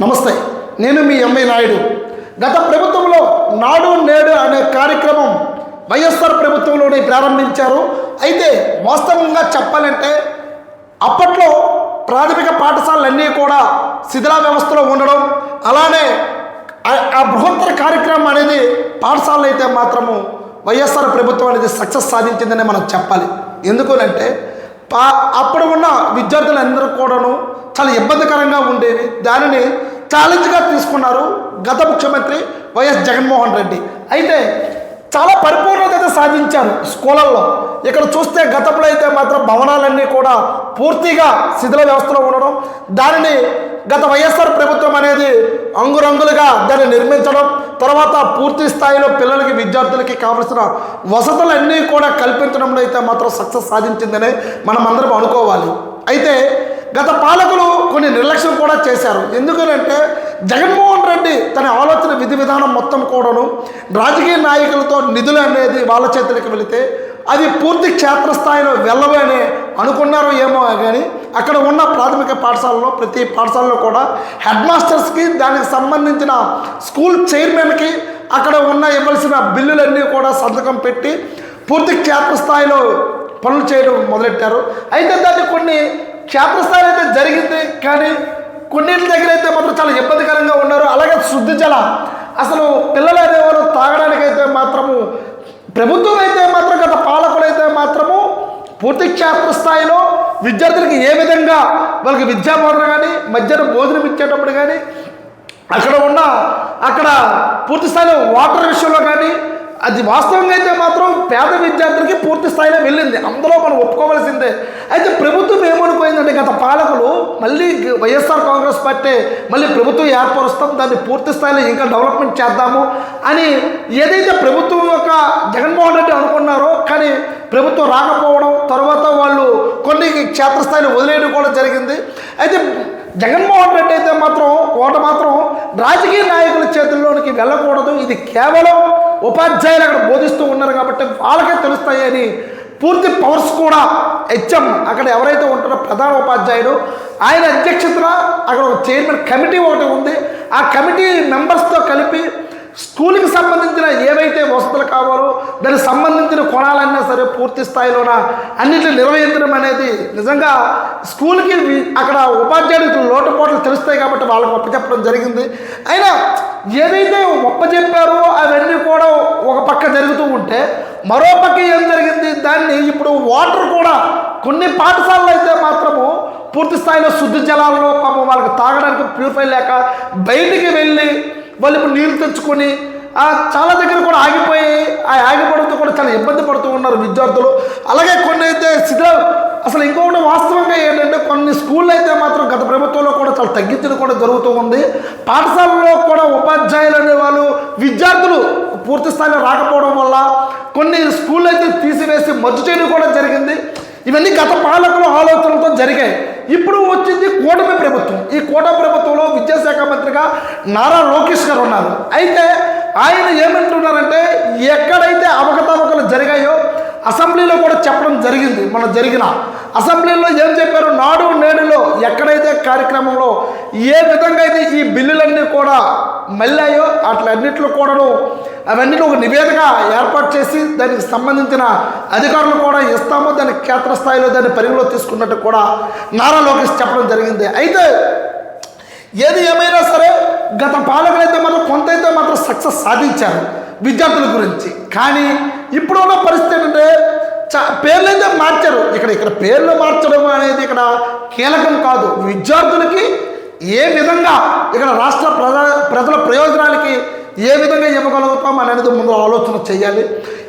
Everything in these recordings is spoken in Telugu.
నమస్తే నేను మీ ఎంఐ నాయుడు. గత ప్రభుత్వంలో నాడు నేడు అనే కార్యక్రమం వైఎస్ఆర్ ప్రభుత్వంలోనే ప్రారంభించారు. అయితే వాస్తవంగా చెప్పాలంటే అప్పట్లో ప్రాథమిక పాఠశాలలన్నీ కూడా శిథిలా వ్యవస్థలో ఉండడం అలానే ఆ- బృహత్తర కార్యక్రమం అనేది పాఠశాలలు అయితే మాత్రము వైఎస్ఆర్ ప్రభుత్వం అనేది సక్సెస్ సాధించిందని మనం చెప్పాలి. ఎందుకనంటే పా అప్పుడు ఉన్న విద్యార్థులందరూ కూడాను చాలా ఇబ్బందికరంగా ఉండేవి. దానిని ఛాలెంజ్గా తీసుకున్నారు గత ముఖ్యమంత్రి వైఎస్ జగన్మోహన్ రెడ్డి. అయితే చాలా పరిపూర్ణత అయితే సాధించారు స్కూళ్ళల్లో. ఇక్కడ చూస్తే గతంలో అయితే మాత్రం భవనాలన్నీ కూడా పూర్తిగా శిథిల వ్యవస్థలో ఉండడం దానిని గత వైఎస్ఆర్ ప్రభుత్వం అనేది అంగురంగులుగా దాన్ని నిర్మించడం తర్వాత పూర్తి స్థాయిలో పిల్లలకి విద్యార్థులకి కావలసిన వసతులన్నీ కూడా కల్పించడంలో అయితే మాత్రం సక్సెస్ సాధించిందని మనం అందరం అనుకోవాలి. అయితే గత పాలకులు కొన్ని నిర్లక్ష్యం కూడా చేశారు. ఎందుకనంటే జగన్మోహన్ రెడ్డి తన ఆలోచన విధి విధానం మొత్తం కూడాను రాజకీయ నాయకులతో నిధులు అనేది వాళ్ళ చేతులకు వెళితే అది పూర్తి క్షేత్రస్థాయిలో వెళ్ళవని అనుకున్నారో ఏమో కానీ అక్కడ ఉన్న ప్రాథమిక పాఠశాలలో ప్రతి పాఠశాలలో కూడా హెడ్ మాస్టర్స్కి దానికి సంబంధించిన స్కూల్ చైర్మన్కి అక్కడ ఉన్న ఇవ్వాల్సిన బిల్లులన్నీ కూడా సంతకం పెట్టి పూర్తి క్షేత్రస్థాయిలో పనులు చేయడం మొదలెట్టారు. అయితే దాన్ని కొన్ని క్షేత్రస్థాయిలో అయితే జరిగింది కానీ కొన్నింటి దగ్గర అయితే మాత్రం చాలా ఇబ్బందికరంగా ఉన్నారు. అలాగే శుద్ధి జల అసలు పిల్లలు అనేవారు తాగడానికైతే మాత్రము ప్రభుత్వం అయితే మాత్రం గత పాలకులు అయితే మాత్రము పూర్తి క్షేత్రస్థాయిలో విద్యార్థులకి ఏ విధంగా వాళ్ళకి విద్యాబోధన కానీ మధ్యాహ్నం భోజనం ఇచ్చేటప్పుడు కానీ అక్కడ ఉన్న అక్కడ పూర్తి స్థాయిలో వాటర్ విషయంలో కానీ అది వాస్తవంగా అయితే మాత్రం పేద విద్యార్థులకి పూర్తి స్థాయిలో వెళ్ళింది. అందులో మనం ఒప్పుకోవాల్సిందే. అయితే ప్రభుత్వం ఏమనుకోయిందంటే గత పాలకులు మళ్ళీ వైఎస్ఆర్ కాంగ్రెస్ పార్టీ మళ్ళీ ప్రభుత్వం ఏర్పరుస్తాం దాన్ని పూర్తి స్థాయిలో ఇంకా డెవలప్మెంట్ చేద్దాము అని ఏదైతే ప్రభుత్వం యొక్క జగన్మోహన్ రెడ్డి అనుకున్నారో కానీ ప్రభుత్వం రాకపోవడం తర్వాత వాళ్ళు కొన్ని క్షేత్రస్థాయిలో వదిలేయడం కూడా జరిగింది. అయితే జగన్మోహన్ రెడ్డి అయితే మాత్రం ఓట మాత్రం రాజకీయ నాయకుల చేతుల్లోనికి వెళ్ళకూడదు. ఇది కేవలం ఉపాధ్యాయులు అక్కడ బోధిస్తూ ఉన్నారు కాబట్టి వాళ్ళకే తెలుస్తాయని పూర్తి పవర్స్ కూడా హెచ్ఎం అక్కడ ఎవరైతే ఉంటారో ప్రధాన ఉపాధ్యాయుడు ఆయన అధ్యక్షతన అక్కడ ఒక చైర్మన్ కమిటీ ఒకటి ఉంది. ఆ కమిటీ మెంబర్స్తో కలిపి స్కూల్కి సంబంధించిన ఏవైతే వసతులు కావాలో దానికి సంబంధించిన కొనాలన్నా సరే పూర్తి స్థాయిలోన అన్నింటిని నిర్వహించడం అనేది నిజంగా స్కూల్కి అక్కడ ఉపాధ్యాయుడికి లోటుపోట్లు తెలుస్తాయి కాబట్టి వాళ్ళకి ఒప్పచెప్పడం జరిగింది. అయినా ఏదైతే ఒప్పచెప్పారో అవన్నీ కూడా ఒక పక్క జరుగుతూ ఉంటే మరో పక్క ఏం జరిగింది? దాన్ని ఇప్పుడు వాటర్ కూడా కొన్ని పాఠశాలలు అయితే మాత్రము పూర్తి స్థాయిలో శుద్ధి జలాల్లో పాపం వాళ్ళకి తాగడానికి ప్యూరిఫై లేక బయటికి వెళ్ళి వాళ్ళు ఇప్పుడు నీళ్ళు తెచ్చుకొని చాలా దగ్గర కూడా ఆగిపోయి ఆ ఆగిపోవడంతో కూడా చాలా ఇబ్బంది పడుతూ ఉన్నారు విద్యార్థులు. అలాగే కొన్ని అయితే శిథిల అసలు ఇంకొకటి వాస్తవంగా ఏంటంటే కొన్ని స్కూళ్ళు అయితే మాత్రం గత ప్రభుత్వంలో కూడా చాలా తగ్గించడం కూడా జరుగుతూ ఉంది. పాఠశాలలో కూడా ఉపాధ్యాయులు అనే వాళ్ళు విద్యార్థులు పూర్తి స్థాయిలో రాకపోవడం వల్ల కొన్ని స్కూళ్ళు అయితే తీసివేసి మద్దు చేయడం కూడా జరిగింది. ఇవన్నీ గత పాలకుల ఆలోచనలతో జరిగాయి. ఇప్పుడు వచ్చింది కూటమి ప్రభుత్వం. ఈ కూటమి ప్రభుత్వంలో విద్యాశాఖ మంత్రిగా నారా లోకేష్ గారు ఉన్నారు. అయితే ఆయన ఏమంటున్నారంటే ఎక్కడైతే అవకతవకలు జరిగాయో అసెంబ్లీలో కూడా చెప్పడం జరిగింది మన జరిగిన. అసెంబ్లీలో ఏం చెప్పారు? నాడు నేడులో ఎక్కడైతే కార్యక్రమంలో ఏ విధంగా అయితే ఈ బిల్లులన్నీ కూడా మళ్ళాయో అట్లన్నిట్లో కూడాను అవన్నీ ఒక నివేదిక ఏర్పాటు చేసి దానికి సంబంధించిన అధికారులు కూడా ఇస్తాము దాన్ని క్షేత్రస్థాయిలో దాన్ని పరిగణలో తీసుకున్నట్టు కూడా నారా లోకేష్ చెప్పడం జరిగింది. అయితే ఏది ఏమైనా సరే గత పాలకులైతే మాత్రం కొంత అయితే మాత్రం సక్సెస్ సాధించారు. విద్యార్థుల గురించి. కానీ ఇప్పుడు ఉన్న పరిస్థితి ఏంటంటే చా పేర్లు అయితే మార్చారు. ఇక్కడ ఇక్కడ పేర్లు మార్చడం అనేది ఇక్కడ కీలకం కాదు. విద్యార్థులకి ఏ విధంగా ఇక్కడ రాష్ట్ర ప్రజా ప్రజల ప్రయోజనాలకి ఏ విధంగా ఇవ్వగలుగుతాం అనేది ముందు ఆలోచన చేయాలి.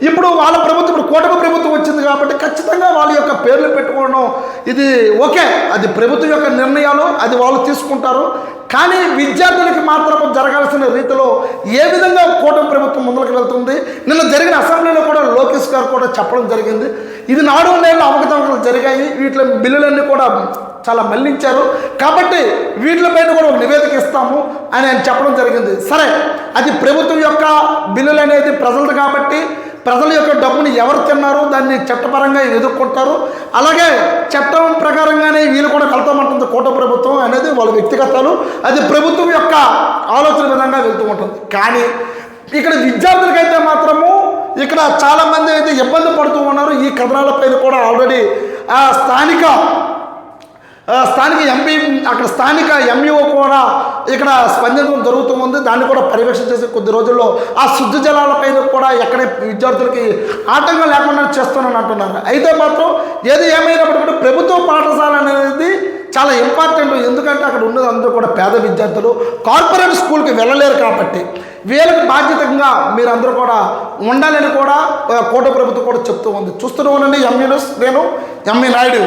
ఇప్పుడు వాళ్ళ ప్రభుత్వం ఇప్పుడు కూటమి ప్రభుత్వం వచ్చింది కాబట్టి ఖచ్చితంగా వాళ్ళ యొక్క పేర్లు పెట్టుకోవడం ఇది ఓకే. అది ప్రభుత్వం యొక్క నిర్ణయాలు అది వాళ్ళు తీసుకుంటారు. కానీ విద్యార్థులకి మాత్రం జరగాల్సిన రీతిలో ఏ విధంగా కూటమి ప్రభుత్వం ముందుకు వెళ్తుంది? నిన్న జరిగిన అసెంబ్లీలో కూడా లోకేష్ గారు కూడా చెప్పడం జరిగింది. ఇది నాడు నేను అవకతవకలు జరిగాయి. వీటిలో బిల్లులన్నీ కూడా చాలా మళ్ళించారు. కాబట్టి వీటిపైన కూడా ఒక నివేదిక ఇస్తాము అని ఆయన చెప్పడం జరిగింది. సరే అది ప్రభుత్వం యొక్క బిల్లులు అనేది ప్రజలది కాబట్టి ప్రజల యొక్క డబ్బుని ఎవరు తిన్నారు దాన్ని చట్టపరంగా ఎదుర్కొంటారు. అలాగే చట్టం ప్రకారంగానే వీళ్ళు కూడా వెళ్తామంటుంది కోట ప్రభుత్వం అనేది వాళ్ళ వ్యక్తిగతాలు. అది ప్రభుత్వం యొక్క ఆలోచన విధంగా వెళ్తూ ఉంటుంది. కానీ ఇక్కడ విద్యార్థులకైతే మాత్రము ఇక్కడ చాలామంది అయితే ఇబ్బంది పడుతూ ఉన్నారు. ఈ కథనాలపైన కూడా ఆల్రెడీ ఆ స్థానిక స్థానిక ఎంపీ అక్కడ స్థానిక ఎంఈఓ కూడా ఇక్కడ స్పందించడం జరుగుతూ ఉంది. దాన్ని కూడా పర్యవేక్షణ చేసే కొద్ది రోజుల్లో ఆ శుద్ధ జలాలపైన కూడా ఎక్కడ విద్యార్థులకి ఆటంకం లేకుండా చేస్తానని అంటున్నారు. అయితే మాత్రం ఏది ఏమైనప్పటికీ ప్రభుత్వ పాఠశాల అనేది చాలా ఇంపార్టెంట్. ఎందుకంటే అక్కడ ఉన్నది అందరూ కూడా పేద విద్యార్థులు. కార్పొరేట్ స్కూల్కి వెళ్ళలేరు కాబట్టి వీళ్ళకి బాధ్యతగా మీరందరూ కూడా ఉండాలని కూడా కోట ప్రభుత్వం కూడా చెప్తూ ఉంది. చూస్తూనే ఉండండి ఎంఈ న్యూస్. నేను ఎంఈ నాయుడు.